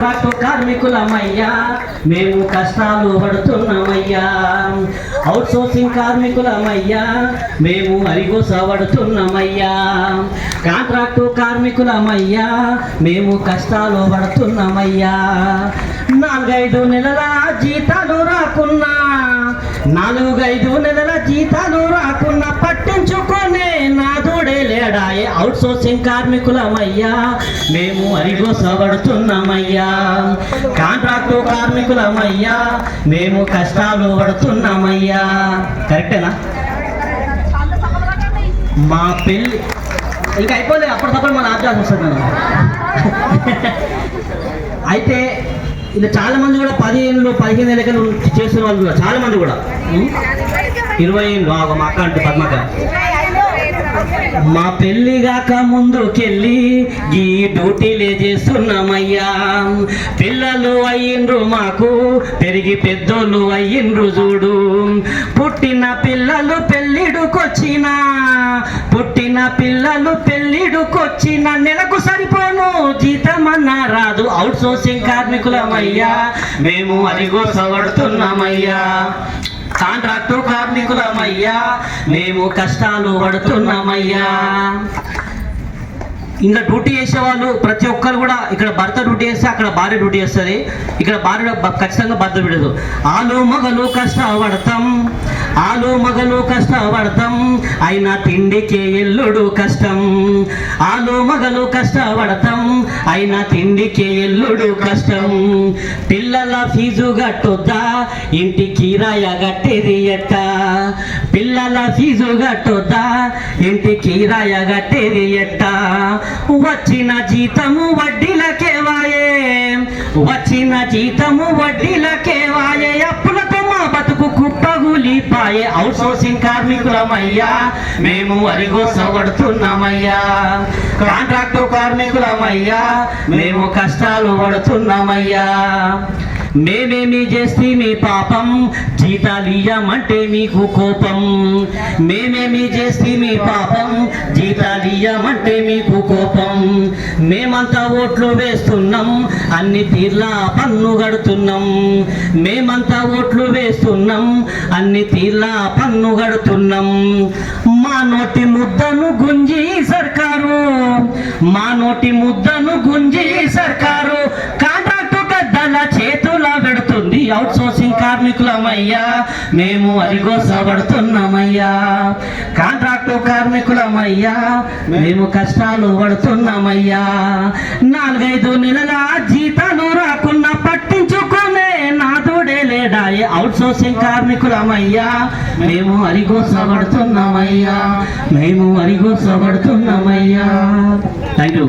Contract కార్మికులమయ్యా. మేము కష్టాలు పడుతున్నామయ్యా. Out sourcing కార్మికులమయ్యా. మేము అరిగోస పడుతున్నామయ్యా కాంట్రాక్టు కార్మికులమయ్యా. మేము కష్టాలు పడుతున్నామయ్యా. నాలుగైదు నెలల జీతాలు రాకున్నా. నాలుగైదు నెలల జీతాలు రాకున్నా. పట్టించుకో ఎక్కడాయే అవుట్ సోర్సింగ్ కార్మికులమయ్యా. మేము అరిగోసబడుతున్నామయ్యా. కాంట్రాక్టు కార్మికులమయ్యా. మేము కష్టాలు పడుతున్నామయ్యా. కరెక్టేనా? మా పెళ్ళి ఇంకా అయిపోలేదు అప్పటికప్పుడు మన ఆబ్జాస్ వస్తుంది మనం అయితే ఇలా చాలా మంది కూడా పదిహేను పదిహేను ఏళ్ళకి చేస్తున్న వాళ్ళు కూడా చాలా మంది కూడా. ఇరవై ఏళ్ళు మా అక్క అంటే పద్మక మా పెళ్ళి కాక ముందుకెళ్ళి ఈ డ్యూటీలే చేస్తున్నామయ్యా. పిల్లలు అయ్యిండ్రు మాకు పెరిగి పెద్దోళ్ళు అయ్యిండ్రు చూడు. పుట్టిన పిల్లలు పెళ్ళిడుకొచ్చిన పుట్టిన పిల్లలు పెళ్ళిడుకొచ్చిన నెలకు సరిపోను. జీతమన్నా రాదు అవుట్ సోర్సింగ్ కార్మికులమయ్యా. మేము అదిగో సవడుతున్నామయ్యా. కాంట్రాక్టు కార్మికులమయ్యా మేము కష్టాలు పడుతున్నామయ్యా. ఇంకా డ్యూటీ చేసే వాళ్ళు ప్రతి ఒక్కరు కూడా ఇక్కడ భర్త డ్యూటీ చేస్తే అక్కడ భార్య డ్యూటీ చేస్తుంది. ఇక్కడ భార్య ఖచ్చితంగా భర్త విడదు ఆలు మగలు కష్టపడతాం. ఆలు మగలు కష్టపడతాం. అయినా తిండికే ఎల్లుడు కష్టం. ఆలు మగలు కష్టపడతాం. అయినా తిండికే ఎల్లుడు కష్టం. పిల్లల ఫీజు కట్టొద్దా? ఇంటి కిరాయ కట్టేది ఎట్టా? పిల్లల ఫీజు కట్టొద్దా? ఇంటి కిరాయ కట్టేది ఎట్ట? వచ్చిన జీతము వడ్డీలకే వాయే. వచ్చిన జీతము వడ్డీలకే వాయే. అప్పులతో మా బతుకు కుప్పగులిపాయే అవుట్ సోర్సింగ్ కార్మికులమయ్యా. మేము అరిగోసపడుతున్నామయ్యా కాంట్రాక్టు కార్మికులమయ్యా. మేము కష్టాలు పడుతున్నామయ్యా. మేమేమి చేస్తే మీ పాపం? జీతాలు ఇయ్యమంటే మీకు కోపం. మేమేమి చేస్తే మీ పాపం? జీతాలు ఇయ్యమంటే మీకు కోపం. మేమంతా ఓట్లు వేస్తున్నాం. అన్ని తీర్లా పన్ను కడుతున్నాం. మేమంతా ఓట్లు వేస్తున్నాం. అన్ని తీర్లా పన్ను గడుతున్నాం మా నోటి ముద్దను గుంజి సర్కారు. మా నోటి ముద్దను గుంజి సర్కారు. కాంట్రాక్టు పెద్దల చేతుల పెడుతుంది అవుట్ సోర్సింగ్ కార్మికులమయ్యా. మేము అరిగోసబడుతున్నామయ్యా కాంట్రాక్టు కార్మికులమయ్యా మేము కష్టాలు పడుతున్నామయ్యా. నాలుగైదు నెలల జీతాలు రాకున్న పట్టు అవుట్ సోర్సింగ్ కార్మికులమయ్యా. మేము అరిగోసబడుతున్నామయ్యా మేము అరిగోసబడుతున్నామయ్యా థ్యాంక్ యూ